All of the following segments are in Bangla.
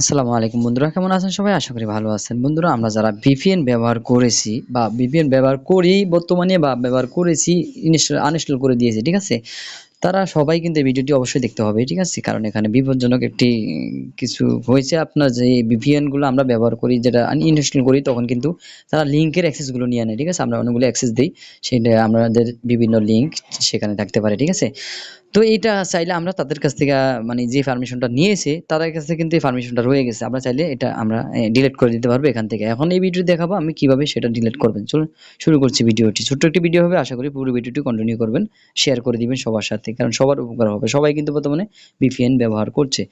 আসসালামু আলাইকুম বন্ধুরা, কেমন আছেন সবাই? আশা করি ভালো আছেন। বন্ধুরা, আমরা যারা ভিপিএন ব্যবহার করেছি বা ভিপিএন ব্যবহার করি বর্তমানে বা ব্যবহার করেছি ইনস্টল আনইনস্টল করে দিয়েছি, ঠিক আছে? তারা সবাই কিন্তু এই ভিডিওটি অবশ্যই দেখতে হবে, ঠিক আছে? কারণ এখানে বিপজ্জনক একটি, কিছু হয়েছে। আপনার যে ভিপিএনগুলো আমরা ব্যবহার করি, যেটা ইনস্টল করি, তখন কিন্তু তারা লিঙ্কের অ্যাক্সেসগুলো নিয়ে নেয় ঠিক আছে? আমরা অনেকগুলো অ্যাক্সেস দিই, সেটা আমাদের বিভিন্ন লিঙ্ক সেখানে থাকতে পারে, ঠিক আছে? তো এটা চাইলে আমরা তাদের কাছ থেকে মানে যে পারমিশনটা নিয়েছে, তাদের কাছে কিন্তু এই পারমিশনটা রয়ে গেছে। আমরা চাইলে এটা আমরা ডিলিট করে দিতে পারব এখান থেকে। এখন এই ভিডিও দেখাবো, আমি কীভাবে সেটা ডিলিট করবেন। চলুন, শুরু করছি ভিডিওটি ছোট্ট একটি ভিডিও হবে, আশা করি পুরো ভিডিওটি কন্টিনিউ করবেন। শেয়ার করে দিবেন সবার সাথে, কারণ সবার উপকার হবে। সবাই কিন্তু বর্তমানে বিপিএন ব্যবহার করছে।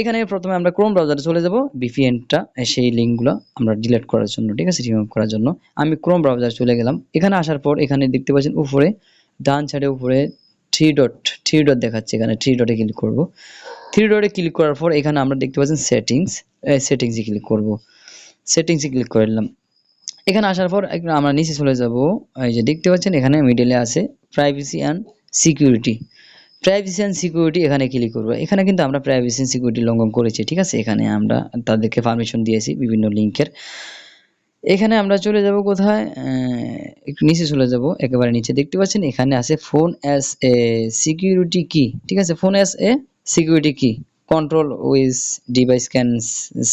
এখানে প্রথমে আমরা ক্রোম ব্রাউজারে চলে যাব। বিপিএনটা সেই লিঙ্কগুলো আমরা ডিলিট করার জন্য, ঠিক আছে? রিমুভ করার জন্য। আমি ক্রোম ব্রাউজারে চলে গেলাম। এখানে আসার পর এখানে দেখতে পাচ্ছেন উপরে, ডান সাইডে উপরে থ্রি ডট থ্রি ডট দেখাচ্ছে, এখানে থ্রি ডটে ক্লিক করব। থ্রি ডটে ক্লিক করার পর এখানে আমরা দেখতে পাচ্ছেন সেটিংস সেটিংসে ক্লিক করব। সেটিংসে ক্লিক করে নিলাম। এখানে আসার পর আমরা নিচে চলে যাব। এই যে দেখতে পাচ্ছেন, এখানে মিডলে আছে privacy and security privacy and security এখানে ক্লিক করব। এখানে কিন্তু আমরা প্রাইভেসি অ্যান্ড সিকিউরিটি লঙ্ঘন করেছি, ঠিক আছে? এখানে আমরা তাদেরকে পারমিশন দিয়েছি বিভিন্ন লিঙ্কের এখানে আমরা চলে যাব কোথায়? একটু নিচে চলে যাব, একেবারে নিচে। দেখতে পাচ্ছেন, এখানে আছে phone as a security key ঠিক আছে? Phone as a security key control with device can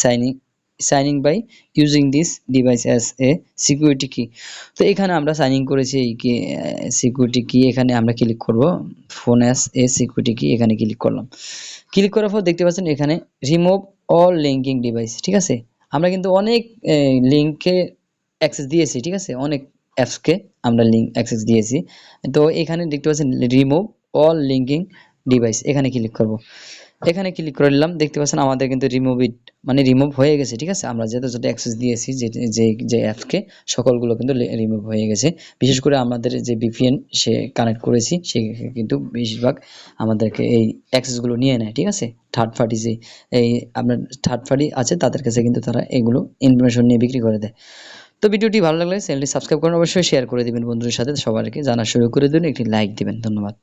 signing signing by using this device as a security key তো এখানে আমরা সাইনিং করেছি এই কি সিকিউরিটি কি এখানে আমরা ক্লিক করব ফোন অ্যাজ এ সিকিউরিটি কি এখানে ক্লিক করলাম। ক্লিক করার পর দেখতে পাচ্ছেন, এখানে রিমুভ অল লিঙ্কিং ডিভাইস ঠিক আছে? আমরা কিন্তু অনেক লিঙ্কে অ্যাক্সেস দিয়েছি, ঠিক আছে? অনেক অ্যাপসকে আমরা লিঙ্ক অ্যাক্সেস দিয়েছি। তো এখানে দেখতে পাচ্ছেন রিমুভ অল লিঙ্কিং ডিভাইস এখানে ক্লিক করব। এখানে ক্লিক করে নিলাম, দেখতে পাচ্ছেন আমাদের কিন্তু রিমুভ ইট মানে রিমুভ হয়ে গেছে, ঠিক আছে? আমরা যত যত অ্যাক্সেস দিয়েছি যে যে যে সকলগুলো কিন্তু রিমুভ হয়ে গেছে। বিশেষ করে আমাদের যে ভিপিএন সে কানেক্ট করেছি, সে কিন্তু বেশিরভাগ আমাদেরকে এই অ্যাক্সেসগুলো নিয়ে নেয়, ঠিক আছে? থার্ড পার্টি যে, এই আপনার থার্ড পার্টি আছে, তাদের কাছে কিন্তু তারা এগুলো ইনফরমেশন নিয়ে বিক্রি করে দেয়। তো ভিডিওটি ভালো লাগলে চ্যানেলটি সাবস্ক্রাইব করুন, অবশ্যই শেয়ার করে দিবেন বন্ধুদের সাথে। সবাইকে জানা শুরু করে দিন, একটি লাইক দিবেন। ধন্যবাদ।